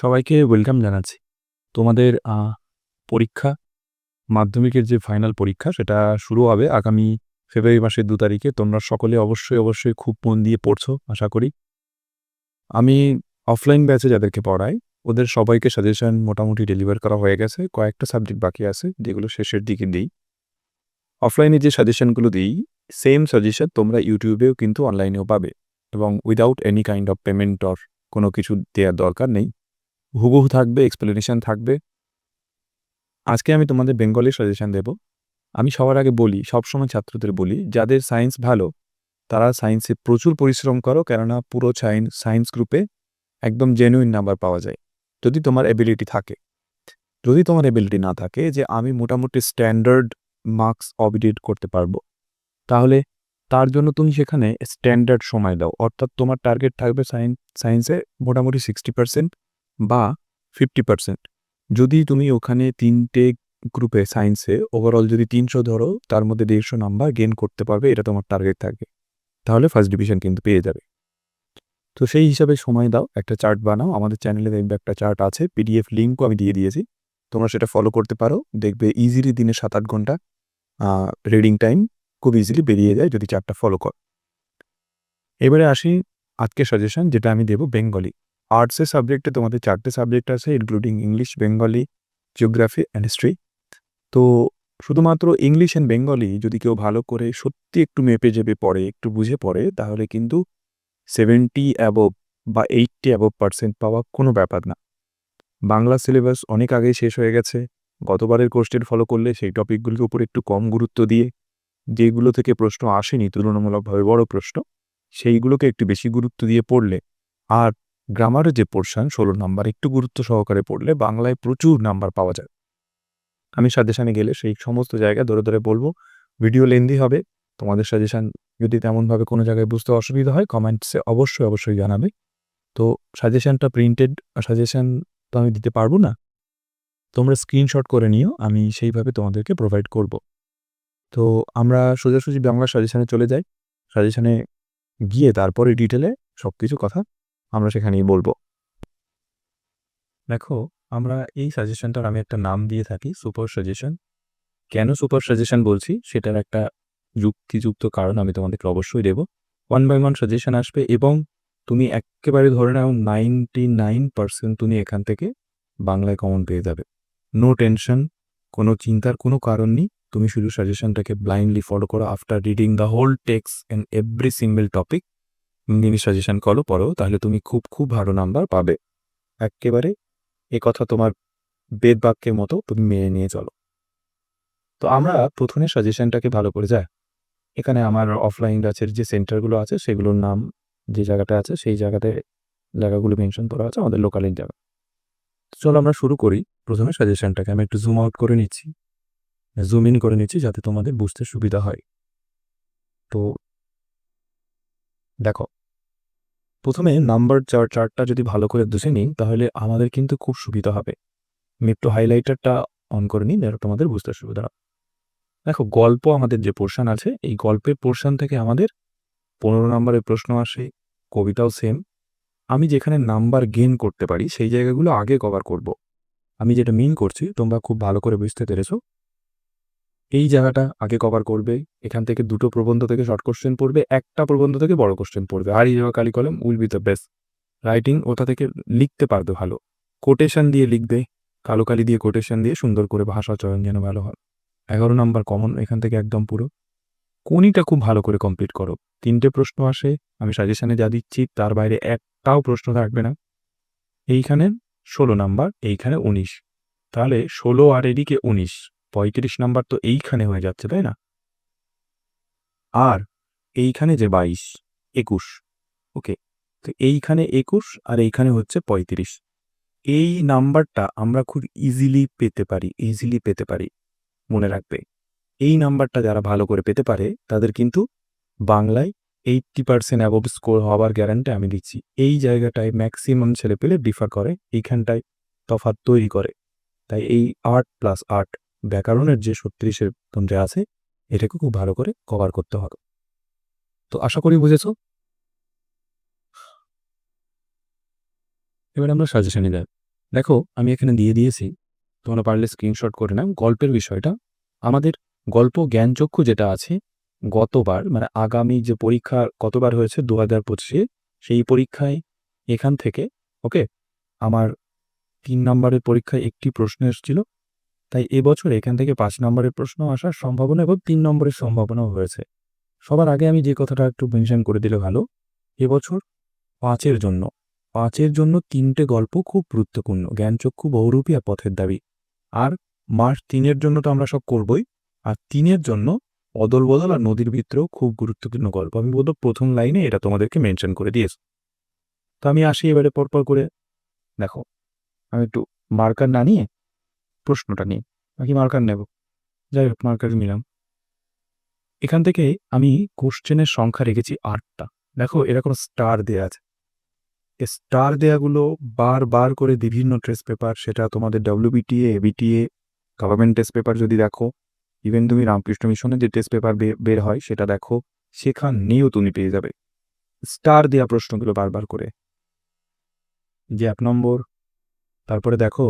সবাইকে ওয়েলকাম জানাচ্ছি। তোমাদের পরীক্ষা, মাধ্যমিকের যে ফাইনাল পরীক্ষা সেটা শুরু হবে আগামী ফেব্রুয়ারি মাসের দু তারিখে। তোমরা সকলে অবশ্যই, অবশ্যই খুব মন দিয়ে পড়ছো আশা করি। আমি অফলাইন ব্যাচে যাদেরকে পড়াই, ওদের সবাইকে সাজেশন মোটামুটি ডেলিভার করা হয়ে গেছে। কয়েকটা সাবজেক্ট বাকি আছে যেগুলো শেষের দিকে দিই অফলাইনে যে সাজেশনগুলো দিই, সেম সাজেশন তোমরা ইউটিউবেও কিন্তু অনলাইনেও পাবে এবং without any kind of payment or কোনো কিছু দেওয়ার দরকার নেই। হুবহু থাকবে, এক্সপ্লেনেশন থাকবে। আজকে আমি তোমাদের বেঙ্গলি সাজেশন দেব। আমি সবার আগে বলি, সবসময় ছাত্রদের বলি, যাদের সায়েন্স ভালো, তারা সায়েন্সে প্রচুর পরিশ্রম করো কেননা পুরো সাইন সায়েন্স গ্রুপে একদম জেনুইন নাম্বার পাওয়া যায়। যদি তোমার এবিলিটি থাকে। যদি তোমার এবিলিটি না থাকে যে আমি মোটামুটি স্ট্যান্ডার্ড মার্কস অবিডিট করতে পারব, তাহলে তার জন্য তুমি সেখানে স্ট্যান্ডার্ড সময় দাও। অর্থাৎ তোমার টার্গেট থাকবে সায়েন সায়েন্সে মোটামুটি 60% বা 50% যদি তুমি ওখানে তিনটে গ্রুপে সায়েন্সে ওভারঅল যদি ৩০০ ধরো, তার মধ্যে ১৫০ নাম্বার গেন করতে পারবে, এটা তোমার টার্গেট থাকবে। তাহলে ফার্স্ট ডিভিশন কিন্তু পেয়ে যাবে। তো সেই হিসাবে সময় দাও, একটা চার্ট বানাও। আমাদের চ্যানেলে দেখবে একটা চার্ট আছে, পিডিএফ লিঙ্কও আমি দিয়ে দিয়েছি। তোমরা সেটা ফলো করতে পারো। দেখবে ইজিলি দিনে ৭-৮ ঘণ্টা আ রিডিং টাইম খুব ইজিলি বেরিয়ে যায় যদি চার্টটা ফলো করো। এবারে আসি আজকের সাজেশন যেটা আমি দেব বেঙ্গলি। আর্টসের সাবজেক্টে তোমাদের চারটে সাবজেক্ট আছে including English, Bengali, geography and history. তো শুধুমাত্র ইংলিশ অ্যান্ড বেঙ্গলি যদি কেউ ভালো করে সত্যি একটু মেপে জেপে পড়ে, একটু বুঝে পড়ে তাহলে কিন্তু 70 অ্যাবভ বা 80 অ্যাবভ পার্সেন্ট পাওয়া কোনো ব্যাপার না। বাংলা সিলেবাস অনেক আগেই শেষ হয়ে গেছে। গতবারের কোশ্চেন ফলো করলে সেই টপিকগুলির উপর একটু কম গুরুত্ব দিয়ে, যেগুলো থেকে প্রশ্ন আসেনি তুলনামূলকভাবে বড় প্রশ্ন, সেইগুলোকে একটু বেশি গুরুত্ব দিয়ে পড়লে আর গ্রামারের যে পোরশন ১৬ নাম্বার একটু গুরুত্ব সহকারে পড়লে বাংলায় প্রচুর নাম্বার পাওয়া যায়। আমি সাজেশানে গেলে সেই সমস্ত জায়গা ধরে, ধরে বলব ভিডিও লেন্দি হবে। তোমাদের সাজেশান যদি তেমনভাবে কোনো জায়গায় বুঝতে অসুবিধা হয় কমেন্টসে অবশ্যই, অবশ্যই জানাবে। তো সাজেশানটা প্রিন্টেড সাজেশান তো আমি দিতে পারব না। তোমরা স্ক্রিনশট করে নিও, আমি সেইভাবে তোমাদেরকে প্রোভাইড করব। তো আমরা সোজাসুজি বাংলা সাজেশানে চলে যাই। সাজেশানে গিয়ে তারপরে ডিটেলে সব কিছু কথা আমরা সেখানেই বলব দেখো, আমরা এই সাজেশনটার আমি একটা নাম দিয়ে থাকি সুপার সাজেশন। কেন সুপার সাজেশন বলছি সেটার একটা যুক্তিযুক্ত কারণ আমি তোমাদেরকে অবশ্যই দেবো ওয়ান বাই ওয়ান সাজেশন আসবে এবং তুমি এক্কেবারে ধরে নাও 99% তুমি এখান থেকে বাংলায় কমন পেয়ে যাবে। নো টেনশন, কোনো চিন্তার কোনো কারণ নেই। তুমি শুধু সাজেশনটাকে ব্লাইন্ডলি ফলো করো after reading the whole text and every single topic. তুমি সাজেশন করো পড়ো তাহলে তুমি খুব, খুব ভালো নাম্বার পাবে। এক্কেবারে এ কথা তোমার বেদ বাক্যের মতো তুমি মেনে নিয়ে চলো। তো আমরা প্রথমে সাজেশনটাকে ভালো করে যাই। এখানে আমার অফলাইন গাছের যে সেন্টারগুলো আছে সেগুলোর নাম যে জায়গাটা আছে সেই জায়গাতে জায়গাগুলো মেনশন করা আছে আমাদের লোকালিন জায়গা। চলো আমরা শুরু করি প্রথমে সাজেশনটাকে আমি একটু জুম আউট করে নিচ্ছি। জুম ইন করে নিচ্ছি যাতে তোমাদের বুঝতে সুবিধা হয়। তো দেখো প্রথমে নাম্বার চার চার্টটা যদি ভালো করে বুঝে নিই তাহলে আমাদের কিন্তু খুব সুবিধা হবে। আমি একটু হাইলাইটারটা অন করে নিই যেন তোমাদের বুঝতে সুবিধা হয়। দেখো গল্প আমাদের যে পোরশন আছে এই গল্পের পোরশন থেকে আমাদের ১৫ নাম্বারের প্রশ্ন আসে, কবিতাও সেম। আমি যেখানে নাম্বার গেন করতে পারি সেই জায়গাগুলো আগে কভার করব। আমি যেটা মিন করছি তোমরা খুব ভালো করে বুঝতে পেরেছ। এই জায়গাটা আগে কভার করবে। এখান থেকে দুটো প্রবন্ধ থেকে শর্ট কোশ্চেন পড়বে, একটা প্রবন্ধ থেকে বড় কোশ্চেন পড়বে। আর এই জায়গা কালি কলম will be the best. Writing ওটা থেকে লিখতে পারবে ভালো। কোটেশন দিয়ে লিখবে। কালো কালি দিয়ে কোটেশন দিয়ে সুন্দর করে ভাষা চয়ন যেন ভালো হয়। ১১ নাম্বার কমন এখান থেকে একদম পুরো। কোনিটা খুব ভালো করে কমপ্লিট করো। তিনটে প্রশ্ন আসে, আমি সাজেশনে যা দিচ্ছি তার বাইরে একটাও প্রশ্ন থাকবে না। এইখানে ১৬ নাম্বার, এইখানে ১৯। তাহলে ১৬ আর এদিকে ১৯, ৩৫ নাম্বার তো এইখানে হয়ে যাচ্ছে, তাই না? আর এইখানে যে ২২, ২১ ওকে। তো এইখানে ২১ আর এইখানে হচ্ছে ৩৫। এই নাম্বারটা আমরা খুব ইজিলি পেতে পারি, ইজিলি পেতে পারি। মনে রাখবে। এই নাম্বারটা যারা ভালো করে পেতে পারে তাদের কিন্তু বাংলায় 80% অ্যাবভ স্কোর হওয়ার গ্যারান্টি আমি দিচ্ছি। এই জায়গাটায় ম্যাক্সিমাম ছেলে পেলে ডিফার করে। এইখানটায় তফাৎ তৈরি করে। তাই এই ৮ প্লাস ৮ ব্যাকরণের যে ৩৬ এর তন্ত্রে আছে, এটাকে খুব ভালো করে কভার করতে হবে। তো আশা করি বুঝেছ? এবার আমরা সাজেশনে যাই। দেখো, আমি এখানে দিয়ে দিয়েছি, তোমরা পারলে স্ক্রিনশট করে নাও গল্পের বিষয়টা আমাদের গল্প জ্ঞানচক্ষু যেটা আছে, গতবার মানে আগামী যে পরীক্ষা কতবার হয়েছে দু হাজার পঁচিশে, সেই পরীক্ষায় এখান থেকে ওকে আমার তিন নম্বরের পরীক্ষায় একটি প্রশ্ন এসেছিল তাই এবছর এখান থেকে পাঁচ নম্বরের প্রশ্ন আসার সম্ভাবনা এবং তিন নম্বরের সম্ভাবনাও হয়েছে। সবার আগে আমি যে কথাটা একটু মেনশন করে দিলে ভালো এবছর পাঁচের জন্য। পাঁচের জন্য তিনটে গল্প খুব গুরুত্বপূর্ণ, জ্ঞানচক্ষু, বহুরূপী আর পথের দাবি। আর মাস তিনের জন্য তো আমরা সব করবই, আর তিনের জন্য অদল বদল আর নদীর ভিতরেও খুব গুরুত্বপূর্ণ গল্প। আমি বলব প্রথম লাইনে এটা তোমাদেরকে মেনশন করে দিয়েছি। তো আমি আসি এবারে পরপর করে। দেখো, আমি একটু মার্কার না নিয়ে প্রশ্নটা নিয়ে। নাকি মার্কার নেব। যাই হোক মার্কার নিলাম। এখান থেকে আমি কোশ্চেনের সংখ্যা রেখেছি আটটা। দেখো এরকম স্টার দেয়া আছে। স্টার দেয়াগুলো বারবার করে বিভিন্ন টেস্ট পেপার সেটা তোমাদের WBTA ABTA government test paper যদি দেখো ইভেন তুমি রামকৃষ্ণ মিশনের যে টেস্ট পেপার বের হয়, সেটা দেখো সেখানেও তুমি পেয়ে যাবে। স্টার দেয়া প্রশ্নগুলো বারবার করে। যে এক নম্বর, তারপরে দেখো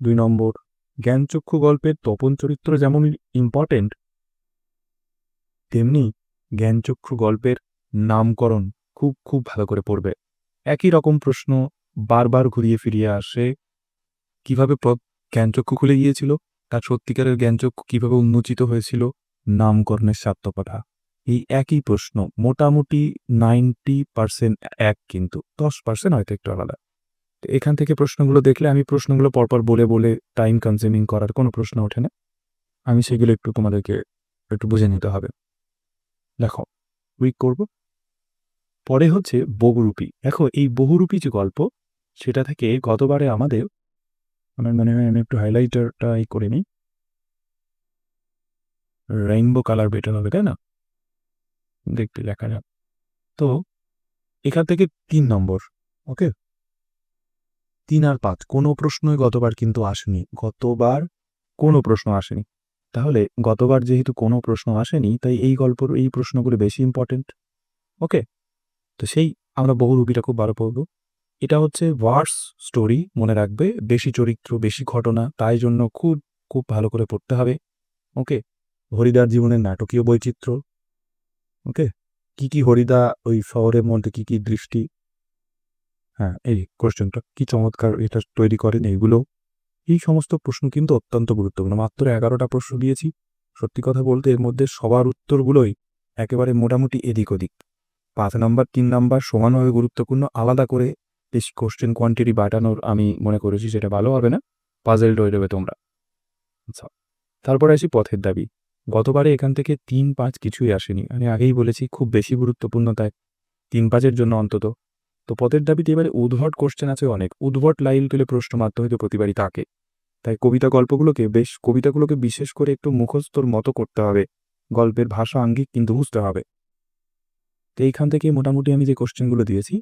দুই নম্বর, জ্ঞানচক্ষু গল্পের তপন চরিত্র যেমন ইম্পর্টেন্ট তেমনি জ্ঞানচক্ষু গল্পের নামকরণ খুব খুব ভালো করে পড়বে। একই রকম প্রশ্ন বারবার ঘুরিয়ে ফিরিয়ে আসে, কীভাবে জ্ঞানচক্ষু খুলে গিয়েছিল? তার সত্যিকারের জ্ঞানচক্ষু কীভাবে উন্মোচিত হয়েছিল? নামকরণের সার্থকতা। এই একই প্রশ্ন মোটামুটি নাইনটি পার্সেন্ট এক কিন্তু, দশ পার্সেন্ট হয়তো একটু আলাদা। এখান থেকে প্রশ্নগুলো দেখলে আমি প্রশ্নগুলো পরপর বলে বলে টাইম কনজিউমিং করার কোনো প্রশ্ন ওঠে না। আমি সেগুলো একটু তোমাদেরকে একটু বুঝে নিতে হবে। দেখো উইক করব। পরে হচ্ছে বহুরূপী। দেখো, এই বহুরূপী যে গল্প, সেটা থেকে গতবারে আমাদের, আমার মনে হয় আমি একটু হাইলাইটারটা করে নিই। রেইনবো কালার বেটার হবে, তাই না? দেখতে লেখা যাক। তো, এখান থেকে তিন নম্বর ওকে তিন আর পাঁচ। কোনো প্রশ্নই গতবার কিন্তু আসেনি। গতবার কোনো প্রশ্ন আসেনি। তাহলে গতবার যেহেতু কোনো প্রশ্ন আসেনি, তাই এই গল্পর, এই প্রশ্নগুলো বেশি ইম্পর্টেন্ট ওকে? তো সেই আমরা বহু বহুরূপীটা খুব ভালো পড়ব। এটা হচ্ছে ভার্স স্টোরি, মনে রাখবে। বেশি চরিত্র, বেশি ঘটনা, তাই জন্য খুব খুব ভালো করে পড়তে হবে। ওকে? হরিদার জীবনের নাটকীয় বৈচিত্র্য। ওকে? কি কি হরিদা ওই শহরের মধ্যে কি কি দৃষ্টি হ্যাঁ এই কোশ্চেনটা কি চমৎকার এটা তৈরি করেন এইগুলো। এই সমস্ত প্রশ্ন কিন্তু অত্যন্ত গুরুত্বপূর্ণ। মাত্র এগারোটা প্রশ্ন দিয়েছি। সত্যি কথা বলতে এর মধ্যে সবার উত্তরগুলোই একেবারে মোটামুটি এদিক ওদিক। পাঁচ নাম্বার, তিন নাম্বার সমানভাবে গুরুত্বপূর্ণ। আলাদা করে বেশি কোশ্চেন কোয়ান্টিটি বাটানোর আমি মনে করেছি সেটা ভালো হবে না। পাজেল রয়ে যাবে তোমরা। আচ্ছা তারপরে আসি পথের দাবি। গতবারে এখান থেকে তিন পাঁচ কিছুই আসেনি। আমি আগেই বলেছি, খুব বেশি গুরুত্বপূর্ণ তাই। তিন পাঁচের জন্য অন্তত। তো পদের দাবিতে এবারে উদ্ভট কোশ্চেন আছে অনেক। উদ্ভট লাইন তুলে প্রশ্ন মারতে হয়তো প্রতিবারই তাকে। তাই কবিতা গল্পগুলোকে বেশ, কবিতাগুলোকে বিশেষ করে একটু মুখস্থর মতো করতে হবে। গল্পের ভাষা আঙ্গিক কিন্তু বুঝতে হবে। তো এইখান থেকে মোটামুটি আমি যে কোশ্চেনগুলো দিয়েছি,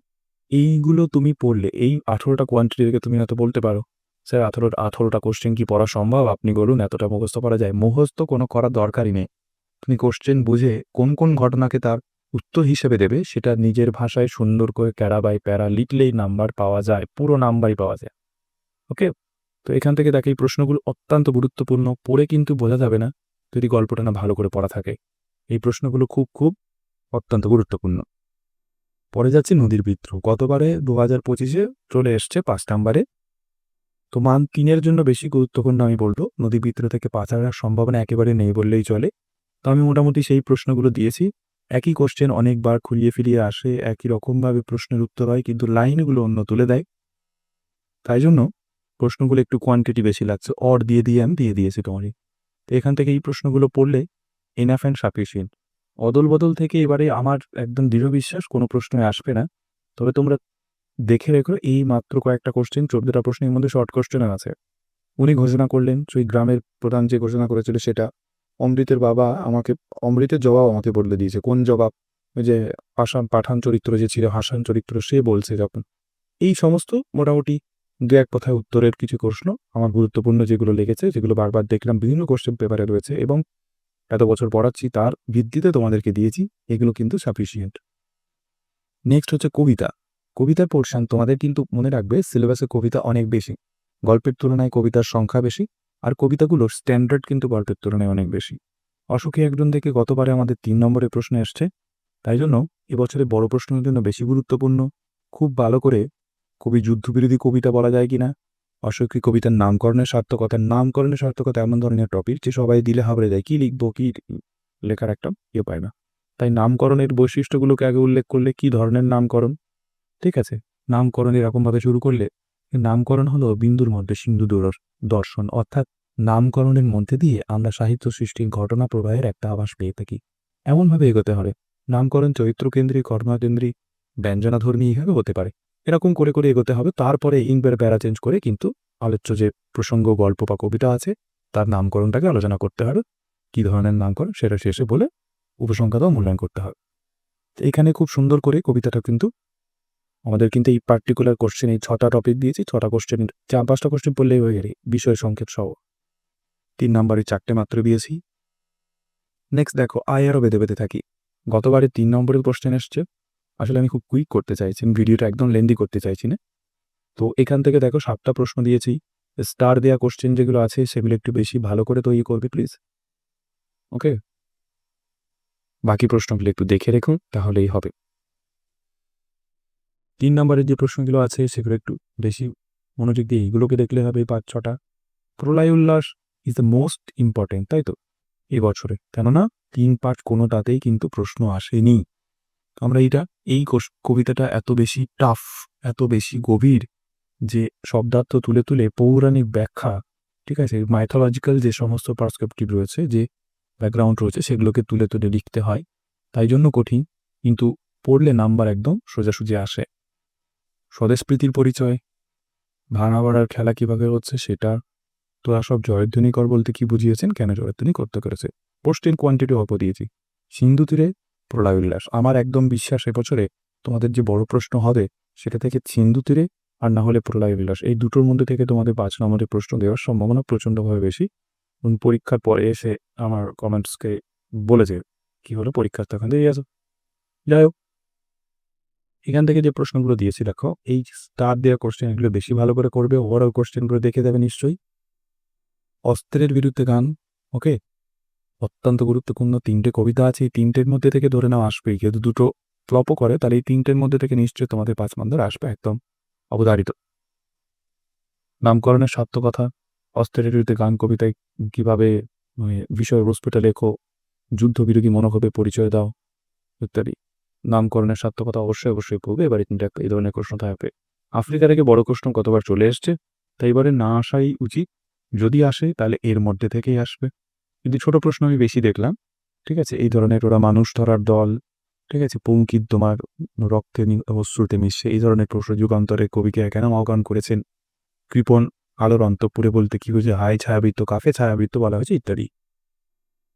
এইগুলো তুমি পড়লে, এই আঠেরোটা কোয়ান্টিটি থেকে তুমি হয়তো বলতে পারো, স্যার, আঠেরো আঠেরোটা কোশ্চেন কি পড়া সম্ভব? আপনি বলুন, এতটা মুখস্থ করা যায়? মুখস্থ কোনো করার দরকারই নেই। তুমি কোশ্চেন বুঝে কোন কোন ঘটনাকে তার উত্তর হিসেবে দেবে, সেটা নিজের ভাষায় সুন্দর করে ক্যারা বাই প্যারা লিখলেই নাম্বার পাওয়া যায়, পুরো নাম্বারই পাওয়া যায়। ওকে? তো এখান থেকে দেখে, এই প্রশ্নগুলো অত্যন্ত গুরুত্বপূর্ণ, পড়ে কিন্তু বোঝা যাবে না, যদি গল্পটা না ভালো করে পড়া থাকে। এই প্রশ্নগুলো খুব খুব অত্যন্ত গুরুত্বপূর্ণ। পরে যাচ্ছে নদীর বিদ্রোহ। গতবারে দু হাজার পঁচিশে চলে এসছে পাঁচ নাম্বারে। তো মান তিনের জন্য বেশি গুরুত্বপূর্ণ আমি বলব। নদী বিদ্রোহ থেকে পাঁচ হাজার সম্ভাবনা একেবারে নেই বললেই চলে। তো আমি মোটামুটি সেই প্রশ্নগুলো দিয়েছি। একই কোশ্চেন অনেকবার খুলিয়ে ফিরিয়ে আসে, একই রকমভাবে প্রশ্নের উত্তর হয়, কিন্তু লাইনগুলো অন্য তুলে দেয়। তাই জন্য প্রশ্নগুলো একটু কোয়ান্টিটি বেশি লাগছে। অর দিয়ে দিয়ে আমি দিয়ে দিয়েছি তোমারই। তো এখান থেকে এই প্রশ্নগুলো পড়লে এনাফ অ্যান্ড সাফিসিয়েন্ট অদল বদল থেকে এবারে আমার একদম দৃঢ় বিশ্বাস, কোনো প্রশ্নই আসবে না। তবে তোমরা দেখে রেখো, এই মাত্র কয়েকটা কোশ্চেন চোদ্দটা প্রশ্নের মধ্যে শর্ট কোশ্চেনও আছে। উনি ঘোষণা করলেন, সেই গ্রামের প্রধান যে ঘোষণা করেছিল সেটা। অমৃতের বাবা আমাকে, অমৃতের জবাব আমাকে বদলে দিয়েছে। কোন জবাব? ওই যে পাশান পাঠান চরিত্র যে ছিল, হাসান চরিত্র, সে বলছে যখন। এই সমস্ত মোটামুটি দু এক কথায় উত্তরের কিছু প্রশ্ন আমার গুরুত্বপূর্ণ যেগুলো লেগেছে, যেগুলো বারবার দেখলাম, বিভিন্ন কোশ্চেন পেপারে রয়েছে এবং এত বছর পড়াচ্ছি, তার ভিত্তিতে তোমাদেরকে দিয়েছি, এগুলো কিন্তু সাফিসিয়েন্ট নেক্সট হচ্ছে কবিতা। কবিতার পোর্শন তোমাদের কিন্তু মনে রাখবে সিলেবাসে কবিতা অনেক বেশি। গল্পের তুলনায় কবিতার সংখ্যা বেশি আর কবিতাগুলোর স্ট্যান্ডার্ড কিন্তু গল্পের তুলনায় অনেক বেশি। অসুখী একজন থেকে গতবারে আমাদের তিন নম্বরের প্রশ্ন এসছে, তাই জন্য এবছরে বড় প্রশ্নের জন্য বেশি গুরুত্বপূর্ণ, খুব ভালো করে কবি যুদ্ধবিরোধী কবিতা বলা যায় কিনা অসুখী কবিতার নামকরণের সার্থকতা নামকরণের সার্থকতা এমন ধরনের টপিক যে সবাই দিলে হাবড়ে যায়, কি লিখব, কি লেখার একটা ইয়ে পায় না। তাই নামকরণের বৈশিষ্ট্যগুলোকে আগে উল্লেখ করলে কি ধরনের নামকরণ? ঠিক আছে, নামকরণ এরকমভাবে শুরু করলে নামকরণ হলো বিন্দুর মধ্যে সিন্ধু দূর- দর্শন, অর্থাৎ নামকরণের মধ্যে দিয়ে আমরা সাহিত্য সৃষ্টির ঘটনা প্রবাহের একটা আভাস পেয়ে থাকি। এমনভাবে এগোতে হবে। নামকরণ চরিত্রকেন্দ্রিক কর্ণকেন্দ্রিক ব্যঞ্জনাধর্মী এইভাবে হতে পারে। এরকম করে করে এগোতে হবে, তারপরে ইংবের প্যারা চেঞ্জ করে কিন্তু আলোচ্য যে প্রসঙ্গ, গল্প বা কবিতা আছে, তার নামকরণটাকে আলোচনা করতে হবে। কী ধরনের নামকরণ, সেটা শেষে বলে উপসংখ্যাটাও মূল্যায়ন করতে হবে। এখানে খুব সুন্দর করে কবিতাটা কিন্তু আমাদের কিন্তু এই পার্টিকুলার কোশ্চেন এই ছটা টপিক দিয়েছি, ছটা কোশ্চেন চার, পাঁচটা কোশ্চেন পড়লেই হয়ে গেলে, বিষয় সংকেত সহ। তিন নম্বরে চারটে মাত্র দিয়েছি। নেক্সট দেখো আয় আরও বেঁধে বেঁধে থাকি। গতবারে তিন নম্বরের কোশ্চেন এসছে। আসলে আমি খুব কুইক করতে চাইছি ভিডিওটা একদম লেন্দি করতে চাইছি না। তো এখান থেকে দেখো, সাতটা প্রশ্ন দিয়েছি। স্টার দেওয়া কোশ্চেন যেগুলো আছে, সেগুলো একটু বেশি ভালো করে তৈরি করবে প্লিজ ওকে বাকি প্রশ্নগুলো একটু দেখে রেখুন তাহলেই হবে। তিন নম্বরের যে প্রশ্নগুলো আছে, সেগুলো একটু বেশি মনোযোগ দিয়ে এইগুলোকে দেখলে হবে পাঁচ ছটা। প্রলয় উল্লাস ইজ দ্য মোস্ট ইম্পর্টেন্ট তাই তো? এই বছরে। কেননা, তিন পাঠ কোনোটাতেই কিন্তু প্রশ্ন আসেনি। আমরা এইটা, এই কবিতাটা এত বেশি টাফ এত বেশি গভীর যে শব্দার্থ তুলে তুলে পৌরাণিক ব্যাখ্যা, ঠিক আছে মাইথোলজিক্যাল যে সমস্ত পার্সপেক্টিভ রয়েছে, যে ব্যাকগ্রাউন্ড রয়েছে, সেগুলোকে তুলে তুলে লিখতে হয়। তাই জন্য কঠিন, কিন্তু পড়লে নাম্বার একদম সোজাসুজি আসে। স্বদেশপ্রীতির পরিচয়। ভাঙা বাড়ার খেলা কীভাবে হচ্ছে সেটা তোরা সব জয়ধ্বনি কর বলতে কি বুঝিয়েছেন? কেন জয়ধ্বনি করতে করেছে? পোস্টের কোয়ান্টিটি অল্প দিয়েছি। সিন্ধু তীরে প্রলয় উল্লাস। আমার একদম বিশ্বাস এবছরে তোমাদের যে বড় প্রশ্ন হবে সেটা থেকে সিন্ধু তীরে আর না হলে প্রলয় উল্লাস। এই দুটোর মধ্যে থেকে তোমাদের পাঁচ নম্বরের প্রশ্ন দেওয়ার সম্ভাবনা প্রচণ্ডভাবে বেশি। এবং পরীক্ষার পরে এসে আমার কমেন্টসকে বলেছে, কি হলো পরীক্ষার তখন দিয়ে আসো যাই হোক এখান থেকে যে প্রশ্নগুলো দিয়েছি, দেখো, এই স্টার দেওয়া কোশ্চেন এগুলো বেশি ভালো করে করবে ওভারঅল কোশ্চেনগুলো দেখে দেবে নিশ্চয়ই। অস্ত্রের বিরুদ্ধে গান ওকে অত্যন্ত গুরুত্বপূর্ণ তিনটে কবিতা আছে, এই তিনটের মধ্যে থেকে ধরে নাও আসবেই যেহেতু দুটো ফ্লপও করে, তাহলে এই তিনটের মধ্যে থেকে নিশ্চয়ই তোমাদের পাঁচ নম্বর আসবে একদম অবধারিত। নামকরণের সার্থকতা অস্ত্রের বিরুদ্ধে গান কবিতায় কীভাবে মানে বিষয়বস্তুটা লেখো, যুদ্ধবিরোধী মনোভাবে পরিচয় দাও, ইত্যাদি। নামকরণের সার্থকতা অবশ্যই অবশ্যই পড়বে এবারে কিন্তু একটা, এই ধরনের প্রশ্ন থাকবে। আফ্রিকা থেকে বড় প্রশ্ন কতবার চলে এসছে? তাই এবারে না আসাই উচিত। যদি আসে, তাহলে এর মধ্যে থেকেই আসবে। কিন্তু ছোট প্রশ্ন আমি বেশি দেখলাম, ঠিক আছে? এই ধরনের ওরা মানুষ ধরার দল, ঠিক আছে? পঙ্কিত তোমার রক্তে অশ্রুতে মিশছে, এই ধরনের প্রশ্ন যুগান্তরে কবিকে কেন আহ্বান করেছেন? কৃপণ আলোর অন্তপুরে বলতে কি হয়েছে হাই ছায়াবৃত্ত কাফে ছায়াবৃত্ত বলা হয়েছে? ইত্যাদি।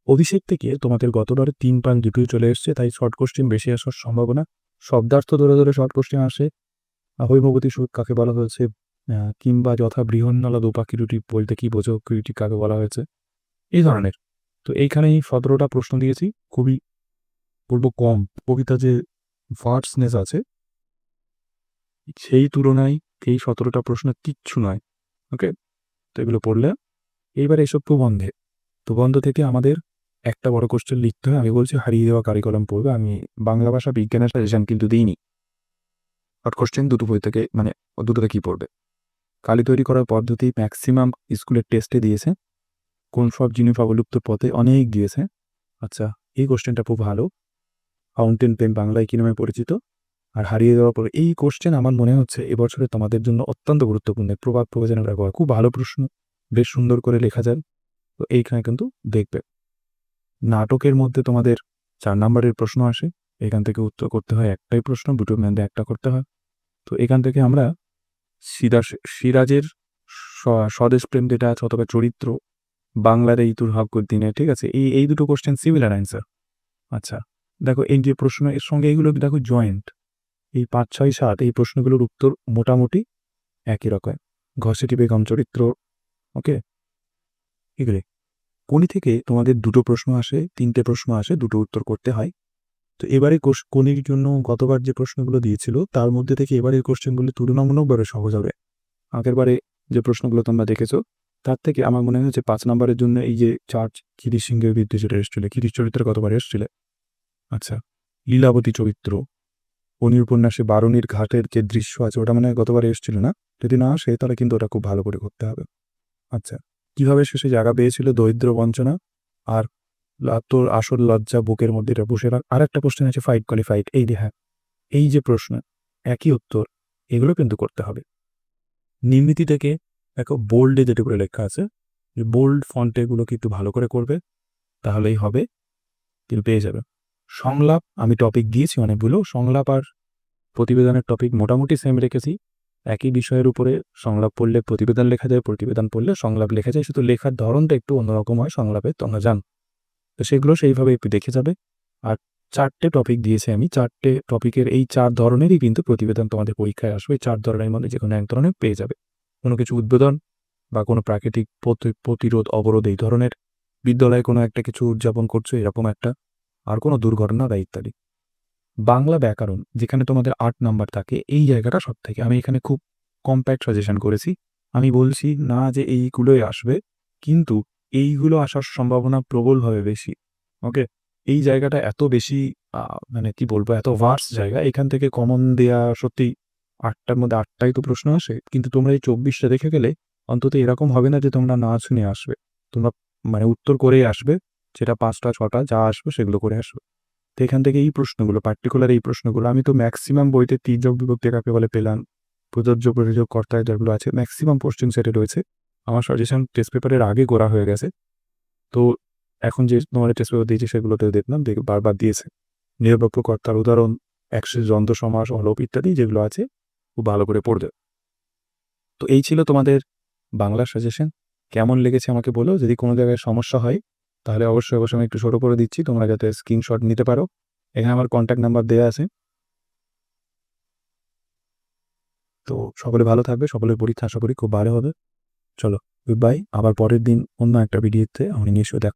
অভিষেক থেকে তোমাদের গতবারে তিন পান দুটোই চলে এসছে, তাই শর্ট কোশ্চেন বেশি আসার সম্ভাবনা। শব্দার্থ ধরে ধরে শর্ট কোশ্চেন আসে। হৈমবতী সুর কাকে বলা হয়েছে? কিংবা যথা বৃহন্নলা দোপা কিরুটি বলতে কি বোঝো? কিরুটি কাকে বলা হয়েছে? এই ধরনের। তো এইখানেই সতেরোটা প্রশ্ন দিয়েছি। খুবই বলব কম। কবিতা যে ভার্সনেস আছে, সেই তুলনায় এই সতেরোটা প্রশ্ন কিচ্ছু নয়। ওকে তো এগুলো পড়লে, এইবার এসব প্রবন্ধে। প্রবন্ধ থেকে আমাদের একটা বড় কোশ্চেন লিখতে হয়, আমি বলছি হারিয়ে দেওয়া কারিকলম পড়বে, আমি বাংলা ভাষা বিজ্ঞানের সাজেশন কিন্তু দিইনি। শর্ট কোশ্চেন দুটো বই থেকে মানে দুটোতে কী পড়বে? কালি তৈরি করার পদ্ধতি ম্যাক্সিমাম স্কুলের টেস্টে দিয়েছে, কোন সব জিনিস অবলুপ্ত পথে অনেক দিয়েছে। আচ্ছা এই কোশ্চেনটা খুব ভালো। ফাউন্টেন পেন বাংলায় কী নামে পরিচিত? আর হারিয়ে দেওয়ার পরে এই কোশ্চেন আমার মনে হচ্ছে এবছরে তোমাদের জন্য অত্যন্ত গুরুত্বপূর্ণ, প্রভাব প্রয়োজনের ব্যবহার খুব ভালো প্রশ্ন, বেশ সুন্দর করে লেখা যায়। তো এইখানে কিন্তু দেখবে। নাটকের মধ্যে তোমাদের চার নম্বরের প্রশ্ন আসে। এখান থেকে উত্তর করতে হয় একটাই প্রশ্ন দুটোর মধ্যে একটা করতে হয়। তো এখান থেকে আমরা সিরাজ সিরাজের স্বদেশ প্রেম যেটা আছে অথবা চরিত্র, বাংলার এই হকুর দিনে, ঠিক আছে? এই এই দুটো কোশ্চেন সিমিলার অ্যান্সার আচ্ছা দেখো এই যে প্রশ্ন, এর সঙ্গে এগুলো দেখো জয়েন্ট এই পাঁচ, ছয়, সাত, এই প্রশ্নগুলোর উত্তর মোটামুটি একই রকম। ঘসেটি বেগম চরিত্র ওকে এগুলি কোনি থেকে তোমাদের দুটো প্রশ্ন আসে, তিনটে প্রশ্ন আসে, দুটো উত্তর করতে হয়। তো এবারে কোনির জন্য গতবার যে প্রশ্নগুলো দিয়েছিল, তার মধ্যে থেকে এবারের কোশ্চেনগুলো তুলনামূলকভাবে সহজ হবে। আগের বারে যে প্রশ্নগুলো তোমরা দেখেছ, তার থেকে আমার মনে হয়েছে পাঁচ নম্বরের জন্য এই যে চার্চ গিরিশ সিংহের বিরুদ্ধে যেটা এসেছিল গিরিশ চরিত্রে কতবার এসেছিলে। আচ্ছা লীলাবতী চরিত্র অনির উপন্যাসে বারুণীর ঘাটের যে দৃশ্য আছে, ওটা মানে গতবার এসেছিল না? যদি না আসে, তাহলে কিন্তু ওটা খুব ভালো করে করতে হবে। আচ্ছা কীভাবে শেষে জায়গা পেয়েছিল দরিদ্র বঞ্চনা? আর তোর আসল লজ্জা বুকের মধ্যে এটা বসে রাখ। আর একটা কোশ্চেন আছে ফাইট কোয়ালিফাইড এই যে হ্যাঁ এই যে প্রশ্ন, একই উত্তর, এগুলো কিন্তু করতে হবে। নির্মিতি থেকে দেখো বোল্ডে যেটা করে লেখা আছে, যে বোল্ড ফন্টে এগুলোকে একটু ভালো করে করবে, তাহলেই হবে তুমি পেয়ে যাবে। সংলাপ, আমি টপিক দিয়েছি অনেকগুলো, সংলাপ আর প্রতিবেদনের টপিক মোটামুটি সেম রেখেছি। একই বিষয়ের উপরে সংলাপ পড়লে প্রতিবেদন লেখা যায়, প্রতিবেদন পড়লে সংলাপ লেখা যায়। শুধু লেখার ধরনটা একটু অন্যরকম হয় সংলাপে তোমরা জান। তো সেগুলো সেইভাবে একটু দেখে যাবে। আর চারটে টপিক দিয়েছি আমি। চারটে টপিকের এই চার ধরনেরই কিন্তু প্রতিবেদন তোমাদের পরীক্ষায় আসবে। চার ধরনের মধ্যে যে কোনো এক ধরনের পেয়ে যাবে। কোনো কিছু উদ্বোধন বা কোনো প্রাকৃতিক প্রতি- প্রতিরোধ অবরোধ এই ধরনের বিদ্যালয়ে কোনো একটা কিছু উদযাপন করছ, এরকম একটা। আর কোনো দুর্ঘটনা বা ইত্যাদি। বাংলা ব্যাকরণ, যেখানে তোমাদের আট নাম্বার থাকে, এই জায়গাটা সব থেকে আমি এখানে খুব কম্প্যাক্ট সাজেশন করেছি। আমি বলছি না যে এইগুলোই আসবে, কিন্তু এইগুলো আসার সম্ভাবনা প্রবলভাবে বেশি ওকে এই জায়গাটা এত বেশি মানে কি বলব, এত ভার্স জায়গা, এখান থেকে কমন দেয়া সত্যি আটটার মধ্যে আটটাই তো প্রশ্ন আসে, কিন্তু তোমরা এই চব্বিশটা দেখে গেলে অন্তত এরকম হবে না যে তোমরা না শুনে আসবে। তোমরা মানে উত্তর করেই আসবে, যেটা পাঁচটা, ছটা, যা আসবে সেগুলো করে আসবে। তো এখান থেকে এই প্রশ্নগুলো পার্টিকুলার এই প্রশ্নগুলো, আমি তো ম্যাক্সিমাম বইতে তির্যক বিভক্তি কাকে বলে পেলাম। প্রযোজ্য প্রযোজক কর্তায় যেগুলো আছে ম্যাক্সিমাম কোশ্চেন সেটে রয়েছে। আমার সাজেশন টেস্ট পেপারের আগে করা হয়ে গেছে। তো এখন যে তোমাদের টেস্ট পেপার দিয়েছে সেগুলোতে দেখলাম, দেখে বারবার দিয়েছে। নিরপেক্ষ কর্তার উদাহরণ, একশো যন্ত্র সমাস, অলোপ ইত্যাদি যেগুলো আছে, খুব ভালো করে পড়বে। তো এই ছিল তোমাদের বাংলা সাজেশন কেমন লেগেছে আমাকে বলো, যদি কোনো জায়গায় সমস্যা হয় তাহলে অবশ্যই অবশ্যই আমি একটু ছোটো করে দিচ্ছি, তোমরা যাতে স্ক্রিনশট নিতে পারো। এখানে আমার কন্ট্যাক্ট নাম্বার দেওয়া আছে। তো সকলে ভালো থাকবে, সকলের পরীক্ষা আশা করি খুব ভালো হবে। চলো গুড বাই আবার পরের দিন অন্য একটা ভিডিওতে আমি নিশ্চয়ই দেখ